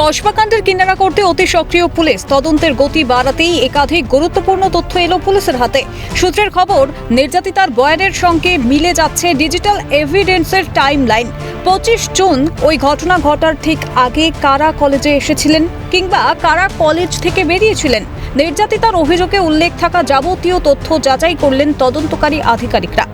কসবাকাণ্ডের কিনারা করতে অতি সক্রিয় পুলিশ। তদন্তের গতি বাড়াতেই একাধিক গুরুত্বপূর্ণ তথ্য এলো পুলিশের হাতে। সূত্রের খবর, নির্যাতিতার বয়ানের সঙ্গে মিলে যাচ্ছে ডিজিটাল এভিডেন্সের টাইম লাইন পঁচিশ জুন ওই ঘটনা ঘটার ঠিক আগে কারা কলেজে এসেছিলেন কিংবা কারা কলেজ থেকে বেরিয়েছিলেন? নির্যাতিতার অভিযোগে উল্লেখ থাকা যাবতীয় তথ্য যাচাই করলেন তদন্তকারী আধিকারিকরা।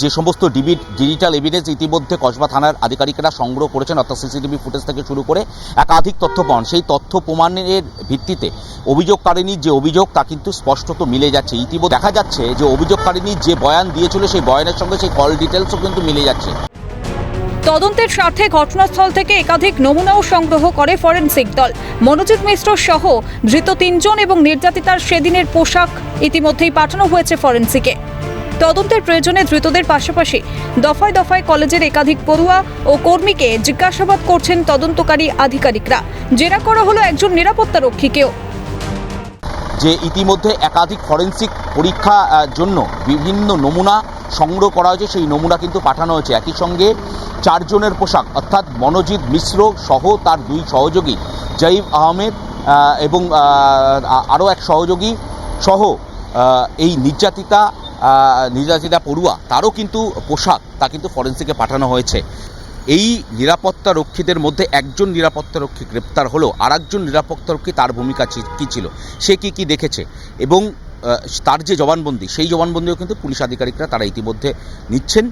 যে সমস্ত ডিবি ডিজিটাল এভিডেন্স ইতিমধ্যে কসবা থানার আধিকারিকরা সংগ্রহ করেছেন, অর্থাৎ সিসিটিভি ফুটেজ থেকে শুরু করে একাধিক তথ্য পান সেই তথ্য প্রমাণের ভিত্তিতে অভিযোগকারিনীর যে অভিযোগ, তা কিন্তু স্পষ্টত মিলে যাচ্ছে। ইতিমধ্যে দেখা যাচ্ছে যে অভিযোগকারিনী যে বয়ান দিয়েছিল, সেই বয়ানের সঙ্গে সেই কল ডিটেলসও কিন্তু মিলে যাচ্ছে। তদন্তের স্বার্থে ঘটনাস্থল থেকে একাধিক নমুনাও সংগ্রহ করে ফরেনসিক দল। মনোজিৎ মিশ্র সহ ধৃত তিনজন এবং নির্যাতিতার সেদিনের পোশাক ইতিমধ্যেই পাঠানো হয়েছে ফরেনসিকে। তদন্তের প্রয়োজনে ধৃতদের পাশাপাশি দফায় দফায় কলেজের একাধিক পড়ুয়া ও কর্মীকে জিজ্ঞাসাবাদ করছেন তদন্তকারী আধিকারিকরা। জেরা করা হলো একজন নিরাপত্তা রক্ষীকেও। যে ইতিমধ্যে একাধিক ফরেন্সিক পরীক্ষা জন্য বিভিন্ন নমুনা সংগ্রহ করা হয়েছে, সেই নমুনা কিন্তু পাঠানো হয়েছে। একই সঙ্গে চারজনের পোশাক, অর্থাৎ মনোজিৎ মিশ্র সহ তার দুই সহযোগী জয়ীব আহমেদ এবং আরও এক সহযোগী সহ এই নির্যাতিতা নির্যাতিতা পড়ুয়া, তারও কিন্তু পোশাক, তা কিন্তু ফরেন্সিকে পাঠানো হয়েছে। এই নিরাপত্তা রক্ষীদের মধ্যে একজন নিরাপত্তা রক্ষী গ্রেপ্তার হলো আর একজন নিরাপত্তা রক্ষী তার ভূমিকা কী ছিল? সে কি কি দেখেছে? এবং তার যে জবানবন্দি, সেই জবানবন্দিও কিন্তু পুলিশ আধিকারিকরা তারা ইতিমধ্যে নিচ্ছেন।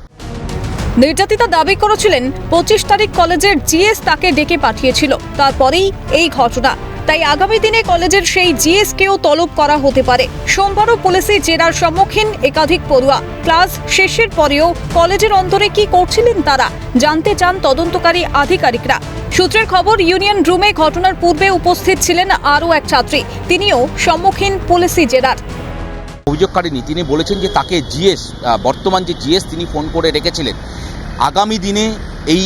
নির্যাতিতা দাবি করেছিলেন পঁচিশ তারিখ কলেজের জিএস তাকে ডেকে পাঠিয়েছিল। তারপরেই এই ঘটনা। তাই আগামী দিনে কলেজের সেই জিএসকেও তলব করা হতে পারে। সোমবারও পুলিশে জেরার সম্মুখীন একাধিক পড়ুয়া। ক্লাস শেষের পরেও কলেজের অন্তরে কি করছিলেন তারা, জানতে চান তদন্তকারী আধিকারিকরা। সূত্রের খবর, ইউনিয়ন রুমে ঘটনার পূর্বে উপস্থিত ছিলেন আরও এক ছাত্রী। তিনিও সম্মুখীন পুলিশি জেরার। অভিযোগকারিনী তিনি বলেছেন যে তাকে জিএস বর্তমান যে জিএস তিনি ফোন করে রেখেছিলেন। আগামী দিনে এই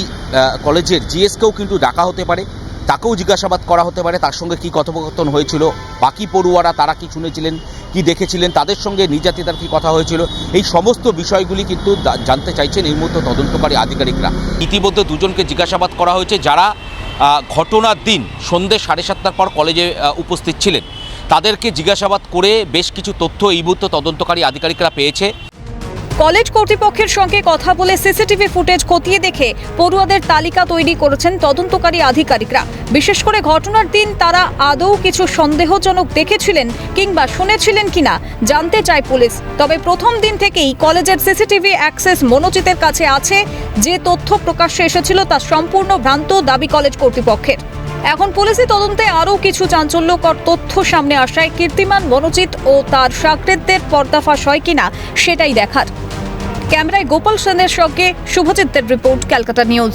কলেজের জিএসকেও কিন্তু ডাকা হতে পারে। তাকেও জিজ্ঞাসাবাদ করা হতে পারে, তার সঙ্গে কি কথোপকথন হয়েছিল, বাকি পড়ুয়ারা তারা কি শুনেছিলেন, কি দেখেছিলেন, তাদের সঙ্গে নির্যাতিতার কি কথা হয়েছিল, এই সমস্ত বিষয়গুলি কিন্তু জানতে চাইছেন এই মুহূর্তে তদন্তকারী আধিকারিকরা। ইতিমধ্যে দুজনকে জিজ্ঞাসাবাদ করা হয়েছে, যারা ঘটনার দিন সন্ধ্যে সাড়ে সাতটার পর কলেজে উপস্থিত ছিলেন। তাদেরকে জিজ্ঞাসাবাদ করে বেশ কিছু তথ্য এই মুহূর্তে তদন্তকারী আধিকারিকরা পেয়েছে। কলেজ কর্তৃপক্ষের সঙ্গে কথা বলে সিসিটিভি ফুটেজ খতিয়ে দেখে পড়ুয়াদের তালিকা তৈরি করেছেন তদন্তকারী আধিকারিকরা। বিশেষ করে ঘটনার দিন তারা আদৌ কিছু সন্দেহজনক দেখেছিলেন কিংবা শুনেছিলেন কিনা জানতে চায় পুলিশ। তবে প্রথম দিন থেকেই কলেজের সিসিটিভি অ্যাক্সেস মনোজিতের কাছে আছে যে তথ্য প্রকাশ্যে এসেছিল তা সম্পূর্ণ ভ্রান্ত দাবি কলেজ কর্তৃপক্ষের। এখন পুলিশি তদন্তে আরও কিছু চাঞ্চল্যকর তথ্য সামনে আসায় কীর্তিমান মনোজিৎ ও তার সাকরেতদের পর্দাফাশ হয় কিনা সেটাই দেখার। ক্যামেরায় গোপাল সেনের সঙ্গে শুভজিতের রিপোর্ট ক্যালকাটা নিউজ।